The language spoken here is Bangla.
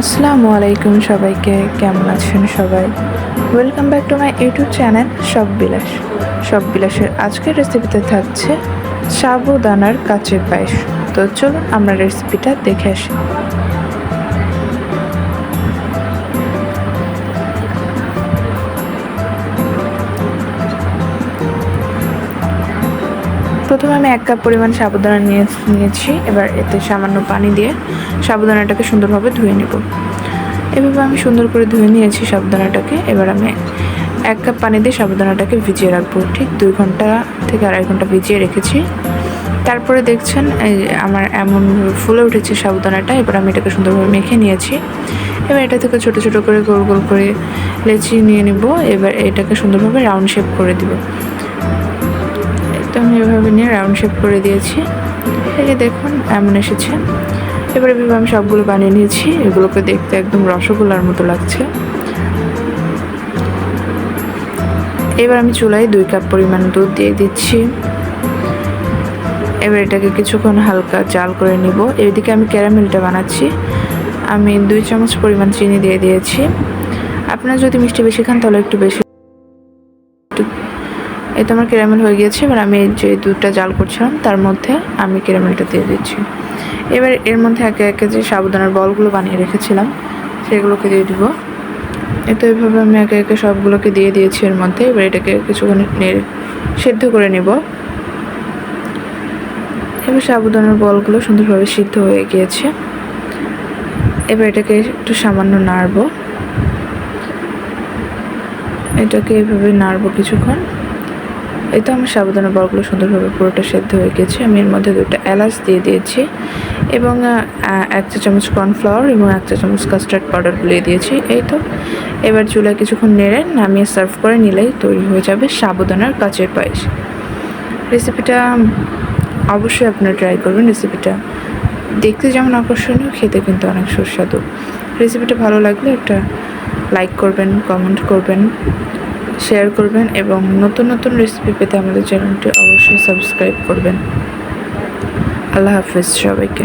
আসসালামু আলাইকুম সবাইকে, কেমন আছেন সবাই? Welcome back to my YouTube channel সব বিলাস সব বিলাসের আজকের রেসিপিতে থাকছে সাবুদানার কাচের পায়েস। তো চলুন আমরা রেসিপিটা দেখে আসি। প্রথমে আমি এক কাপ পরিমাণ সাবুদানা নিয়ে নিয়েছি। এবার এতে সামান্য পানি দিয়ে সাবুদানাটাকে সুন্দরভাবে ধুয়ে নেব। এভাবে আমি সুন্দর করে ধুয়ে নিয়েছি সাবুদানাটাকে। এবার আমি এক কাপ পানি দিয়ে সাবুদানাটাকে ভিজিয়ে রাখব। ঠিক দুই ঘণ্টা থেকে আড়াই ঘণ্টা ভিজিয়ে রেখেছি। তারপরে দেখছেন আমার এমন ফুলে উঠেছে সাবুদানাটা। এবার আমি এটাকে সুন্দরভাবে মেখে নিয়েছি। এবার এটা থেকে ছোট ছোট করে গোল গোল করে লেচি নিয়ে নেব। এবার এটাকে সুন্দরভাবে রাউন্ড শেপ করে দিব। তো আমি এভাবে নিয়ে রাউন্ড শেপ করে দিয়েছি। যে দেখুন, এমন এসেছে। এবারে এভাবে আমি সবগুলো বানিয়ে নিয়েছি। এগুলোকে দেখতে একদম রসগোল্লার মতো লাগছে। এবার আমি চুলায় দুই কাপ পরিমাণ দুধ দিয়ে দিচ্ছি। এবার এটাকে কিছুক্ষণ হালকা জাল করে নিব। এদিকে আমি ক্যারামেলটা বানাচ্ছি। আমি দুই চামচ পরিমাণ চিনি দিয়ে দিয়েছি। আপনারা যদি মিষ্টি বেশি খান, তাহলে একটু বেশি এই তো আমার ক্যারামেল হয়ে গিয়েছে, এবার আমি যে দুধটা জাল করছিলাম, তার মধ্যে আমি ক্যারামেলটা দিয়ে দিচ্ছি। এবার এর মধ্যে একে একে যে সাবুদানার বলগুলো বানিয়ে রেখেছিলাম, সেগুলোকে দিয়ে দিব। এই তো এইভাবে আমি একে একে সবগুলোকে দিয়ে দিয়েছি এর মধ্যে, এবার এটাকে কিছুক্ষণ সেদ্ধ করে নেব। এবার সাবুদানার বলগুলো সুন্দরভাবে সিদ্ধ হয়ে গিয়েছে। এবার এটাকে একটু সামান্য নাড়বো। এটাকে এইভাবে নাড়ব কিছুক্ষণ। এই তো আমার সাবুদানা বড়গুলো সুন্দরভাবে পুরোটা সেদ্ধ হয়ে গেছে। আমি এর মধ্যে দুটো এলাচ দিয়ে দিয়েছি এবং এক চা চামচ কর্নফ্লাওয়ার এবং এক চা চামচ কাস্টার্ড পাউডার গুলিয়ে দিয়েছি। এই তো। এবার চুলায় কিছুক্ষণ নেড়ে নামিয়ে সার্ভ করে নিলেই তৈরি হয়ে যাবে সাবুদানার কাচের পায়েস। রেসিপিটা অবশ্যই আপনারা ট্রাই করবেন। রেসিপিটা দেখতে যেমন আকর্ষণীয়, খেতে কিন্তু অনেক সুস্বাদু। রেসিপিটা ভালো লাগলে একটা লাইক করবেন কমেন্ট করবেন। শেয়ার করবেন এবং নতুন নতুন রেসিপি পেতে আমাদের চ্যানেলটি অবশ্যই সাবস্ক্রাইব করবেন। আল্লাহ হাফিজ সবাইকে।